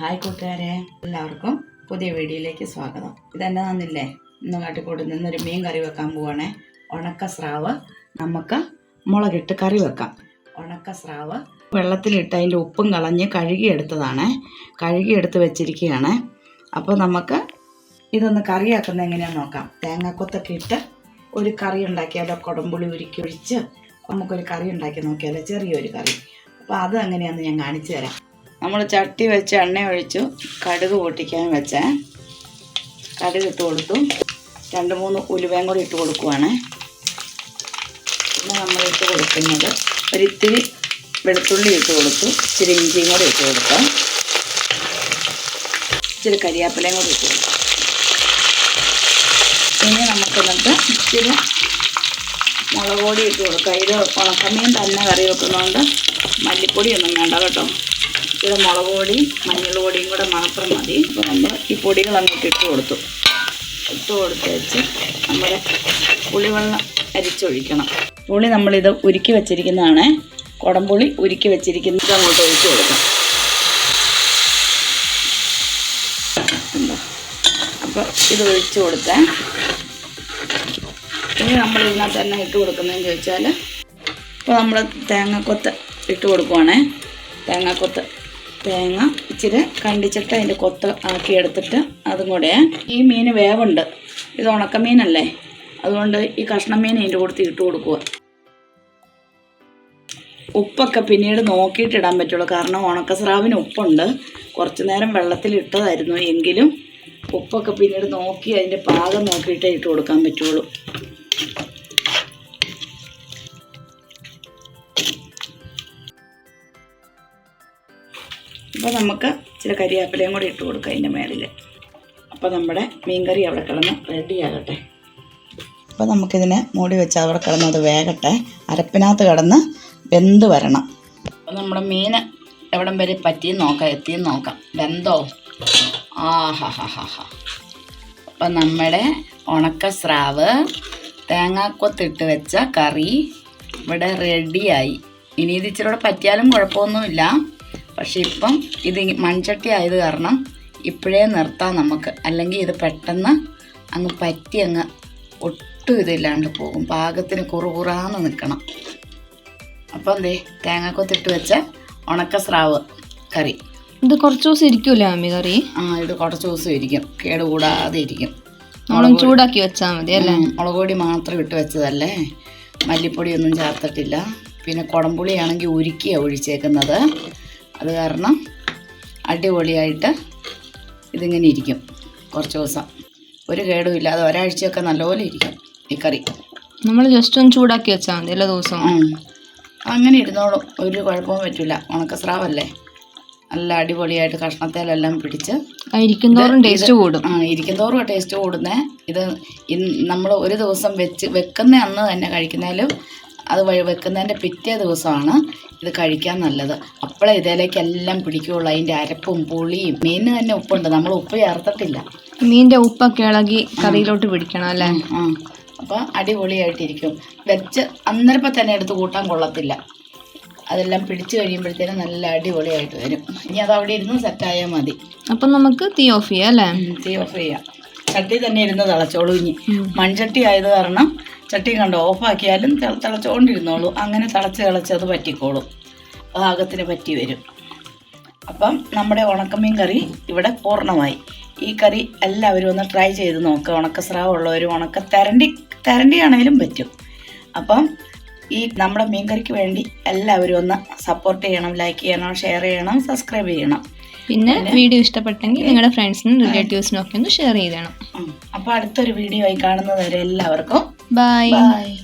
Hi കൂട്ടുകാരെ എല്ലാവർക്കും പുതിയ വീഡിയോയിലേക്ക് സ്വാഗതം. ഇതെന്നാന്നില്ലേ? ഇന്ന് കാട്ടിക്കൂട്ട് നിന്നൊരു മീൻ കറി വെക്കാൻ പോവാണേ. ഉണക്ക സ്രാവ് നമുക്ക് മുളകിട്ട് കറി വെക്കാം. ഉണക്ക സ്രാവ് വെള്ളത്തിലിട്ട് അതിന്റെ ഉപ്പും കളഞ്ഞ് കഴുകിയെടുത്തതാണ്. കഴുകിയെടുത്ത് വെച്ചിരിക്കുകയാണ്. അപ്പോൾ നമുക്ക് ഇതൊന്ന് കറിയാക്കുന്നത് എങ്ങനെയാണെന്ന് നോക്കാം. തേങ്ങാക്കൊത്തൊക്കെ ഇട്ട് ഒരു കറി ഉണ്ടാക്കിയാലോ കുടമ്പുളി ഉരുക്കി ഒഴിച്ച് നമുക്കൊരു കറി ഉണ്ടാക്കി നോക്കിയാലോ? ചെറിയൊരു കറി. അപ്പോൾ അത് എങ്ങനെയാണെന്ന് ഞാൻ കാണിച്ചു തരാം. നമ്മൾ ചട്ടി വെച്ച് എണ്ണ ഒഴിച്ചു കടുക് പൊട്ടിക്കാൻ വെച്ചേ. കടുക് ഇട്ട് കൊടുത്തു. രണ്ട് മൂന്ന് ഉലുവയും കൂടി ഇട്ട് കൊടുക്കുവാണ്. പിന്നെ നമ്മൾ ഇട്ട് കൊടുക്കുന്നത് ഒരിത്തിരി വെളുത്തുള്ളി ഇട്ട് കൊടുത്തു. ഇച്ചിരി ഇഞ്ചിയും കൂടി ഇട്ട് കൊടുക്കാം ഇച്ചിരി കരിയാപ്പിലയും കൂടി ഇട്ട് കൊടുക്കാം ഇനി നമുക്ക് എന്നിട്ട് ഇച്ചിരി മുളക് പൊടി ഇട്ട് കൊടുക്കാം. ഇത് ഉണക്കമീൻ തന്നെ കറി വെക്കുന്നതുകൊണ്ട് മല്ലിപ്പൊടിയൊന്നും വേണ്ട കേട്ടോ. ഇത് മുളക് പൊടിയും മഞ്ഞൾ പൊടിയും കൂടെ മാത്രം മതി. അപ്പോൾ നമ്മൾ ഈ പൊടികൾ അങ്ങോട്ട് ഇട്ട് കൊടുത്തു. ഇട്ട് കൊടുത്ത് വെച്ച് നമ്മുടെ പുളിവെള്ളം അരിച്ചൊഴിക്കണം. പുളി നമ്മളിത് ഉരുക്കി വെച്ചിരിക്കുന്നതാണ്. കുടംപുളി ഉരുക്കി വെച്ചിരിക്കുന്നത് അങ്ങോട്ട് ഒഴിച്ച് കൊടുക്കാം? അപ്പോൾ ഇത് ഒഴിച്ചു കൊടുത്താൽ ഇനി നമ്മൾ ഇതിനകത്ത് തന്നെ ഇട്ട് കൊടുക്കുന്നതെന്ന് ചോദിച്ചാൽ ഇപ്പോൾ നമ്മൾ തേങ്ങക്കൊത്ത് ഇട്ട് കൊടുക്കുവാണേ. തേങ്ങാക്കൊത്ത് തേങ്ങ ഇച്ചിരി കണ്ടിച്ചിട്ട് അതിന്റെ കൊത്ത് ആക്കി എടുത്തിട്ട് അതും കൂടെ ഈ മീൻ വേവുണ്ട്. ഇത് ഉണക്കമീനല്ലേ? അതുകൊണ്ട് ഈ കഷ്ണം മീൻ ഇതിന്റെ കൊടുത്ത് ഇട്ട് കൊടുക്കുക. ഉപ്പൊക്കെ പിന്നീട് നോക്കിയിട്ട് ഇടാൻ പറ്റുള്ളൂ. കാരണം ഉണക്കസ്രാവിന് ഉപ്പുണ്ട്. കുറച്ച് നേരം വെള്ളത്തിൽ ഇട്ടതായിരുന്നു. എങ്കിലും ഉപ്പൊക്കെ പിന്നീട് നോക്കി അതിന്റെ പാകം നോക്കിയിട്ടേ ഇട്ട് കൊടുക്കാൻ പറ്റുള്ളൂ. അപ്പോൾ നമുക്ക് ഇച്ചിരി കരിയാപ്പിലയും കൂടി ഇട്ട് കൊടുക്കാം അതിന്റെ മേളിൽ. അപ്പോൾ നമ്മുടെ മീൻകറി അവിടെ കിടന്ന് റെഡി ആകട്ടെ. അപ്പോൾ നമുക്കിതിനെ മൂടി വെച്ച് അവിടെ കിടന്ന് അത് വേകട്ടെ. അരപ്പിനകത്ത് കിടന്ന് വെന്ത് വരണം. അപ്പോൾ നമ്മുടെ മീൻ എവിടം വരെ പറ്റിയെന്ന് നോക്കാം എത്തിയെന്ന് നോക്കാം. വെന്തോ? ആ ഹാ ഹാ ഹാ ഹാ അപ്പം നമ്മുടെ ഉണക്ക സ്രാവ് തേങ്ങാക്കൊത്തിട്ട് വെച്ച കറി ഇവിടെ റെഡിയായി ഇനി ഇത് ഇച്ചിരി കൂടെ പറ്റിയാലും കുഴപ്പമൊന്നുമില്ല. പക്ഷെ ഇപ്പം ഇത് മൺചട്ടി ആയത് കാരണം ഇപ്പോഴേ നിർത്താം നമുക്ക്. അല്ലെങ്കിൽ ഇത് പെട്ടെന്ന് അങ്ങ് പറ്റി അങ്ങ് ഒട്ടും ഇതില്ലാണ്ട് പോകും. പാകത്തിന് കുറുകുറാന്ന് നിൽക്കണം അപ്പം എന്തേ തേങ്ങാക്കൊത്തിട്ട് വെച്ച ഉണക്ക സ്രാവ് കറി. ഇത് കുറച്ച് ദിവസം ഇരിക്കൂലേ അമ്മി കറി? ആ ഇത് കുറച്ച് ദിവസം ഇരിക്കും. കേട് കൂടാതെ ഇരിക്കും മുളക് ചൂടാക്കി വെച്ചാൽ മതി അല്ലേ? മുളക് പൊടി മാത്രം ഇട്ട് വെച്ചതല്ലേ? മല്ലിപ്പൊടിയൊന്നും ചേർത്തിട്ടില്ല. പിന്നെ കുടംപുളിയാണെങ്കിൽ ഉരുക്കിയാണ് ഒഴിച്ചേക്കുന്നത്. അത് കാരണം അടിപൊളിയായിട്ട് ഇതിങ്ങനെ ഇരിക്കും. കുറച്ച് ദിവസം. ഒരു കേടും ഇല്ലാതെ ഒരാഴ്ചയൊക്കെ നല്ലപോലെ ഇരിക്കും ഈ കറി. നമ്മൾ ജസ്റ്റ് ഒന്ന് ചൂടാക്കി വെച്ചാൽ മതി എല്ലാ ദിവസവും. അങ്ങനെ ഇരുന്നോളും. ഒരു കുഴപ്പവും പറ്റില്ല ഉണക്കസ്രാവല്ലേ? നല്ല അടിപൊളിയായിട്ട് കഷ്ണത്തേലെല്ലാം പിടിച്ച് ഇരിക്കുന്നതോറും ടേസ്റ്റ് കൂടും. ആ ഇരിക്കുന്നതോറും ടേസ്റ്റ് കൂടുന്നേ. ഇത് നമ്മൾ ഒരു ദിവസം വെച്ച് വെക്കുന്ന അന്ന് തന്നെ കഴിക്കുന്നതിലും അത് വഴി വെക്കുന്നതിന്റെ പിറ്റേ ദിവസമാണ് ഇത് കഴിക്കാൻ നല്ലത്. അപ്പോഴേ ഇതിലേക്കെല്ലാം പിടിക്കുകയുള്ളൂ. അതിന്റെ അരപ്പും പുളിയും മീനിന് തന്നെ ഉപ്പുണ്ട്. നമ്മൾ ഉപ്പ് ചേർത്തിട്ടില്ല. മീന്റെ ഉപ്പൊക്കെ ഇളകി കറിയിലോട്ട് പിടിക്കണം അല്ലേ? ആ അപ്പോൾ അടിപൊളിയായിട്ടിരിക്കും. വെച്ച് അന്നേരപ്പം തന്നെ എടുത്ത് കൂട്ടാൻ കൊള്ളത്തില്ല. അതെല്ലാം പിടിച്ചു കഴിയുമ്പോഴത്തേനും നല്ല അടിപൊളിയായിട്ട് വരും. ഇനി അത് അവിടെ ഇരുന്ന് സെറ്റായാൽ മതി. അപ്പം നമുക്ക് തീ ഓഫ് ചെയ്യാം അല്ലേ? തീ ഓഫ് ചെയ്യാം. ചട്ടി തന്നെ ഇരുന്ന് തിളച്ചോളൂ ഇനി. മൺചട്ടി ആയത് കാരണം ചട്ടി കണ്ട്? ഓഫാക്കിയാലും തിളച്ചുകൊണ്ടിരുന്നോളൂ അങ്ങനെ തിളച്ച് തിളച്ച് അത് പറ്റിക്കോളും പാകത്തിന് പറ്റി വരും. അപ്പം നമ്മുടെ ഉണക്കമീൻ കറി ഇവിടെ പൂർണമായി. ഈ കറി എല്ലാവരും ഒന്ന് ട്രൈ ചെയ്ത് നോക്കുക ഉണക്കസ്രാവുള്ളവരും ഉണക്ക തരണ്ടി തരണ്ടി ആണെങ്കിലും പറ്റും. അപ്പം ഈ നമ്മുടെ മീൻകറിക്ക് വേണ്ടി എല്ലാവരും ഒന്ന് സപ്പോർട്ട് ചെയ്യണം ലൈക്ക് ചെയ്യണം ഷെയർ ചെയ്യണം സബ്സ്ക്രൈബ് ചെയ്യണം. പിന്നെ വീഡിയോ ഇഷ്ടപ്പെട്ടെങ്കിൽ നിങ്ങളുടെ ഫ്രണ്ട്സിനും റിലേറ്റീവ്സിനും ഒക്കെ ഒന്ന് ഷെയർ ചെയ്യണം. അപ്പോൾ അടുത്തൊരു വീഡിയോ ആയി കാണുന്നത് വരെ എല്ലാവർക്കും Bye.